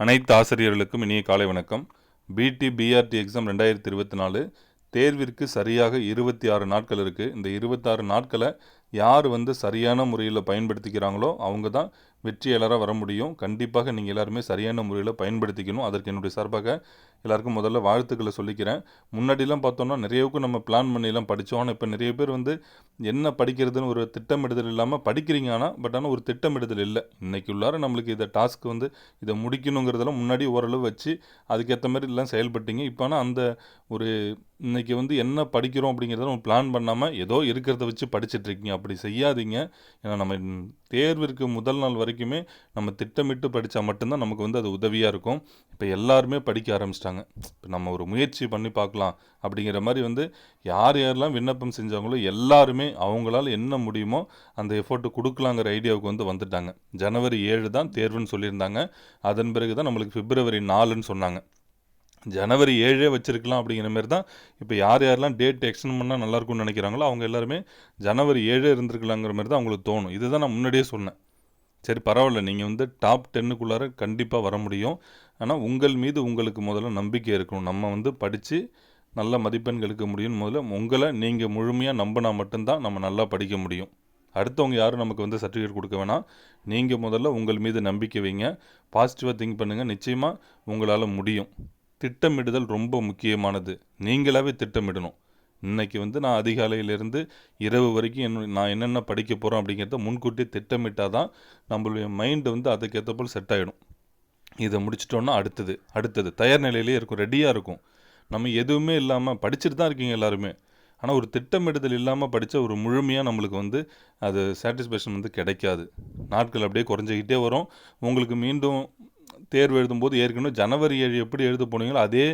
அனைத்து ஆசிரியர்களுக்கும் இனிய காலை வணக்கம். பிடி பிஆர்டி எக்ஸாம் ரெண்டாயிரத்தி இருபத்தி நாலு தேர்விற்கு சரியாக இருபத்தி ஆறு நாட்கள் இருக்குது இந்த இருபத்தாறு நாட்களை யார் வந்து சரியான முறையில் பயன்படுத்திக்கிறாங்களோ அவங்க தான் வெற்றியாளராக வர முடியும். கண்டிப்பாக நீங்கள் எல்லாருமே சரியான முறையில் பயன்படுத்திக்கணும். அதற்கு என்னுடைய சார்பாக எல்லாருக்கும் முதல்ல வாழ்த்துக்களை சொல்லிக்கிறேன். முன்னாடிலாம் பார்த்தோம்னா நிறையவுக்கும் நம்ம பிளான் பண்ணிலாம் படித்தோம் ஆனால் இப்போ நிறைய பேர் வந்து என்ன படிக்கிறதுன்னு ஒரு திட்டமிடுதல் இல்லாமல் படிக்கிறீங்க ஆனால் பட் ஆனால் ஒரு திட்டமிடுதல் இல்லை. இன்றைக்கி உள்ளார நம்மளுக்கு இதை டாஸ்க் வந்து இதை முடிக்கணுங்கிறதெல்லாம் முன்னாடி ஓரளவு வச்சு அதுக்கேற்ற மாதிரி எல்லாம் செயல்பட்டீங்க. இப்போ ஆனால் அந்த ஒரு இன்றைக்கி வந்து என்ன படிக்கிறோம் அப்படிங்கிறத நம்ம பிளான் பண்ணாமல் ஏதோ இருக்கிறத வச்சு படிச்சுட்ருக்கீங்க அப்படி செய்யாதீங்க. ஏன்னா நம்ம தேர்விற்கு முதல் நாள் வரைக்குமே நம்ம திட்டமிட்டு படித்தா மட்டும்தான் நமக்கு வந்து அது உதவியாக இருக்கும். இப்போ எல்லாருமே படிக்க ஆரம்பிச்சிட்டாங்க. இப்போ நம்ம ஒரு முயற்சி பண்ணி பார்க்கலாம் அப்படிங்கிற மாதிரி வந்து யார் யாரெல்லாம் விண்ணப்பம் செஞ்சாங்களோ எல்லாருமே அவங்களால என்ன முடியுமோ அந்த எஃபோர்ட்டு கொடுக்கலாங்கிற ஐடியாவுக்கு வந்து வந்துட்டாங்க. ஜனவரி ஏழு தான் தேர்வுன்னு சொல்லியிருந்தாங்க. அதன் பிறகு தான் நம்மளுக்கு பிப்ரவரி நாலுன்னு சொன்னாங்க. ஜனவரி ஏழே வச்சுருக்கலாம் அப்படிங்கிற மாதிரி தான் இப்போ யார் யாரெல்லாம் டேட் எக்ஸ்டெண்ட் பண்ணால் நல்லாயிருக்கும்னு நினைக்கிறாங்களோ அவங்க எல்லாருமே ஜனவரி ஏழே இருந்திருக்கலாங்கிற மாதிரி தான் அவங்களுக்கு தோணும். இதுதான் நான் முன்னாடியே சொன்னேன். சரி பரவாயில்ல. நீங்கள் வந்து டாப் டென்னுக்குள்ளார கண்டிப்பாக வர முடியும். ஆனால் உங்கள் மீது உங்களுக்கு முதல்ல நம்பிக்கை இருக்கணும். நம்ம வந்து படித்து நல்ல மதிப்பெண்களுக்கு முடியும்னு முதல்ல உங்களை நீங்கள் முழுமையாக நம்பினா மட்டும்தான் நம்ம நல்லா படிக்க முடியும். அடுத்தவங்க யாரும் நமக்கு வந்து சர்டிஃபிகேட் கொடுக்க வேணாம். நீங்கள் முதல்ல உங்கள் மீது நம்பிக்கை வைங்க. பாசிட்டிவாக திங்க் பண்ணுங்கள் நிச்சயமாக உங்களால் முடியும். திட்டமிடுதல் ரொம்ப முக்கியமானது. நீங்களாகவே திட்டமிடணும். இன்றைக்கி வந்து நான் அதிகாலையிலேருந்து இரவு வரைக்கும் என் நான் என்னென்ன படிக்க போகிறோம் அப்படிங்கிறத முன்கூட்டியே திட்டமிட்டால் தான் நம்மளுடைய மைண்டு வந்து அதுக்கேற்ற போல் செட் ஆகிடும் இதை முடிச்சிட்டோன்னா அடுத்தது அடுத்தது. தயார் நிலையிலே இருக்கும் ரெடியாக இருக்கும். நம்ம எதுவுமே இல்லாமல் படிச்சுட்டு தான் இருக்கீங்க எல்லாருமே. ஆனால் ஒரு திட்டமிடுதல் இல்லாமல் படித்த ஒரு முழுமையாக நம்மளுக்கு வந்து அது சாட்டிஸ்ஃபேக்ஷன் வந்து கிடைக்காது. நாட்கள் அப்படியே குறைஞ்சிக்கிட்டே வரும். உங்களுக்கு மீண்டும் தேர்வு எழுதும்போது ஏற்கனவே ஜனவரி ஏழு எப்படி எழுத போனீங்களோ அதே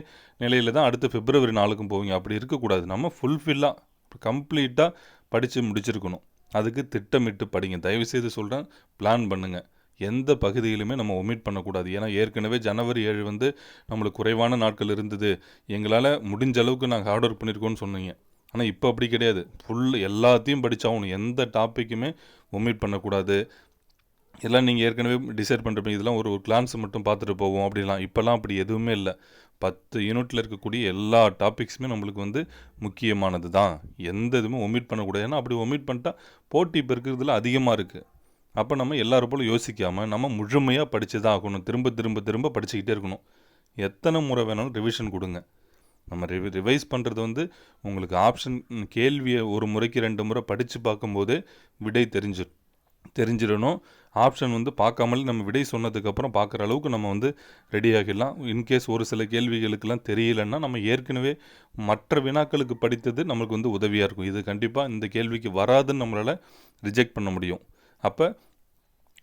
நிலையில் தான் அடுத்த பிப்ரவரி நாளுக்கும் போவீங்க. அப்படி இருக்கக்கூடாது. நம்ம ஃபுல்ஃபில்லாக கம்ப்ளீட்டாக படித்து முடிச்சிருக்கணும். அதுக்கு திட்டமிட்டு படிங்க. தயவுசெய்து சொல்கிறேன் பிளான் பண்ணுங்கள் எந்த பகுதியிலுமே நம்ம ஒமிட் பண்ணக்கூடாது. ஏன்னா ஏற்கனவே ஜனவரி ஏழு வந்து நம்மளுக்கு குறைவான நாட்கள் இருந்தது. எங்களால் முடிஞ்ச அளவுக்கு நாங்கள் ஹார்ட் ஒர்க் பண்ணியிருக்கோம்னு சொன்னீங்க. ஆனால் இப்போ அப்படி கிடையாது. ஃபுல் எல்லாத்தையும் படித்தாகணும் எந்த டாப்பிக்குமே ஒமிட் பண்ணக்கூடாது. எல்லாம் நீங்கள் ஏற்கனவே டிசைட் பண்ணுறப்ப இதெல்லாம் ஒரு ஒரு கிளான்ஸ் மட்டும் பார்த்துட்டு போவோம் அப்படிலாம். இப்போல்லாம் அப்படி எதுவுமே இல்லை. பத்து யூனிட்டில் இருக்கக்கூடிய எல்லா டாபிக்ஸுமே நம்மளுக்கு வந்து முக்கியமானது தான். எந்த இதுவுமே ஒமிட் பண்ணக்கூடாது. ஏன்னா அப்படி ஒமிட் பண்ணிட்டா போட்டி இப்போ இருக்கிறதுல அதிகமாக இருக்குது அப்போ நம்ம எல்லாரும் போல் யோசிக்காமல் நம்ம முழுமையாக படித்து தான் ஆகணும். திரும்ப திரும்ப திரும்ப படிச்சுக்கிட்டே இருக்கணும். எத்தனை முறை வேணாலும் ரிவிஷன் கொடுங்க. நம்ம ரிவி ரிவைஸ் பண்ணுறது வந்து உங்களுக்கு ஆப்ஷன் கேள்வியை ஒரு முறைக்கு ரெண்டு முறை படித்து பார்க்கும்போது விடை தெரிஞ்சிடும். தெரிஞ்சிடணும். ஆப்ஷன் வந்து பார்க்காமல் நம்ம விடை சொன்னதுக்கப்புறம் பார்க்குற அளவுக்கு நம்ம வந்து ரெடி ஆகிடலாம். இன்கேஸ் ஒரு சில கேள்விகளுக்கெல்லாம் தெரியலன்னா நம்ம ஏற்கனவே மற்ற வினாக்களுக்கு படித்தது நம்மளுக்கு வந்து உதவியாக இருக்கும். இது கண்டிப்பாக இந்த கேள்விக்கு வராதுன்னு நம்மளால் ரிஜெக்ட் பண்ண முடியும். அப்போ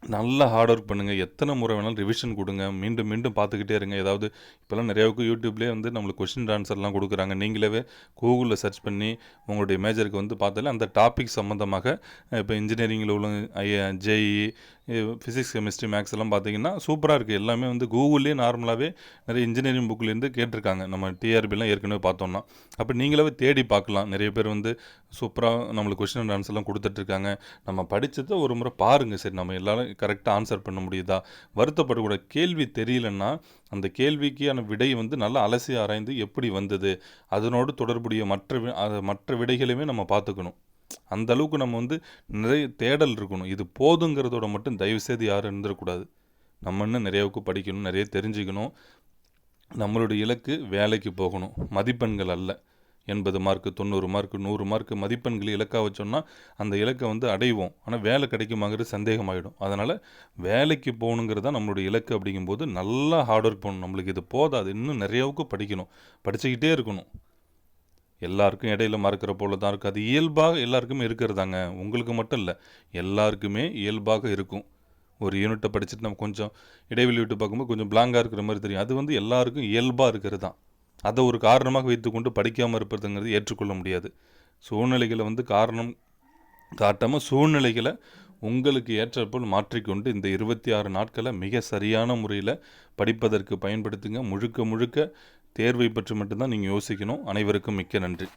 நல்லா ஹார்ட் ஒர்க் பண்ணுங்கள் எத்தனை முறை வேணாலும் ரிவிஷன் கொடுங்க. மீண்டும் மீண்டும் பார்த்துக்கிட்டே இருங்க. ஏதாவது இப்போல்லாம் நிறையாவுக்கு யூடியூப்லேயே வந்து நம்மளுக்கு கொஷின் ஆன்சர்லாம் கொடுக்குறாங்க. நீங்களே கூகுளில் சர்ச் பண்ணி உங்களுடைய மேஜருக்கு வந்து பார்த்தாலே அந்த டாபிக் சம்மந்தமாக இப்போ இன்ஜினியரிங்கில் உள்ள I JEE physics chemistry maths எல்லாம் பார்த்தீங்கன்னா சூப்பராக இருக்குது எல்லாமே வந்து கூகுள்லேயே நார்மலாகவே நிறைய இன்ஜினியரிங் புக்லேருந்து கேட்டிருக்காங்க. நம்ம டிஆர்பிலாம் ஏற்கனவே பார்த்தோம்னா. அப்போ நீங்களாவே தேடி பார்க்கலாம். நிறைய பேர் வந்து சூப்பராக நம்மளுக்கு கொஷின் அண்ட் ஆன்சர்லாம் கொடுத்துட்ருக்காங்க நம்ம படித்ததை ஒரு முறை பாருங்கள் சரி நம்ம எல்லாரும் கரெக்டாக ஆன்சர் பண்ண முடியுதா? வருத்தப்படக்கூட கேள்வி தெரியலன்னா அந்த கேள்விக்கான விடை வந்து நல்லா அலசி ஆராய்ந்து எப்படி வந்தது? அதனோடு தொடர்புடைய மற்ற மற்ற விடைகளையுமே நம்ம பார்த்துக்கணும். அந்த அளவுக்கு நம்ம வந்து நிறைய தேடல் இருக்கணும். இது போதுங்கிறதோட மட்டும் தயவுசெய்து யாரும் இருந்துடக்கூடாது. நம்ம இன்னும் நிறையாவுக்கு படிக்கணும் நிறைய தெரிஞ்சுக்கணும். நம்மளுடைய இலக்கு வேலைக்கு போகணும். மதிப்பெண்கள் அல்ல. எண்பது மார்க்கு தொண்ணூறு மார்க்கு நூறு மார்க்கு மதிப்பெண்களை இலக்காக வச்சோம்னா அந்த இலக்கை வந்து அடைவோம். ஆனால் வேலை கிடைக்குமாங்கிறது சந்தேகமாயிடும். அதனால் வேலைக்கு போகணுங்கிறது தான் நம்மளுடைய இலக்கு அப்படிங்கும்போது நல்லா ஹார்ட் ஒர்க் பண்ணணும். நம்மளுக்கு இது போதாது. இன்னும் நிறையாவுக்கு படிக்கணும். படிச்சுக்கிட்டே இருக்கணும். எல்லாருக்கும் இடையில மறக்கிற போல தான் இருக்குது அது இயல்பாக எல்லாருக்குமே இருக்கிறதாங்க. உங்களுக்கு மட்டும் இல்லை எல்லாருக்குமே இயல்பாக இருக்கும். ஒரு யூனிட்டை படிச்சுட்டு நம்ம கொஞ்சம் இடைவெளி விட்டு பார்க்கும்போது கொஞ்சம் பிளாங்காக இருக்கிற மாதிரி தெரியும். அது வந்து எல்லாருக்கும் இயல்பாக இருக்கிறது தான். அதை ஒரு காரணமாக வைத்துக்கொண்டு படிக்காமல் இருப்பதுங்கிறது ஏற்றுக்கொள்ள முடியாது. சூழ்நிலைகளை வந்து காரணம் காட்டாமல் சூழ்நிலைகளை உங்களுக்கு ஏற்றப்போல் மாற்றிக்கொண்டு இந்த இருபத்தி ஆறு நாட்களை மிக சரியான முறையில் படிப்பதற்கு பயன்படுத்துங்க. முழுக்க முழுக்க தேர்வை பற்றி மட்டும்தான் நீங்கள் யோசிக்கணும். அனைவருக்கும் மிக்க நன்றி.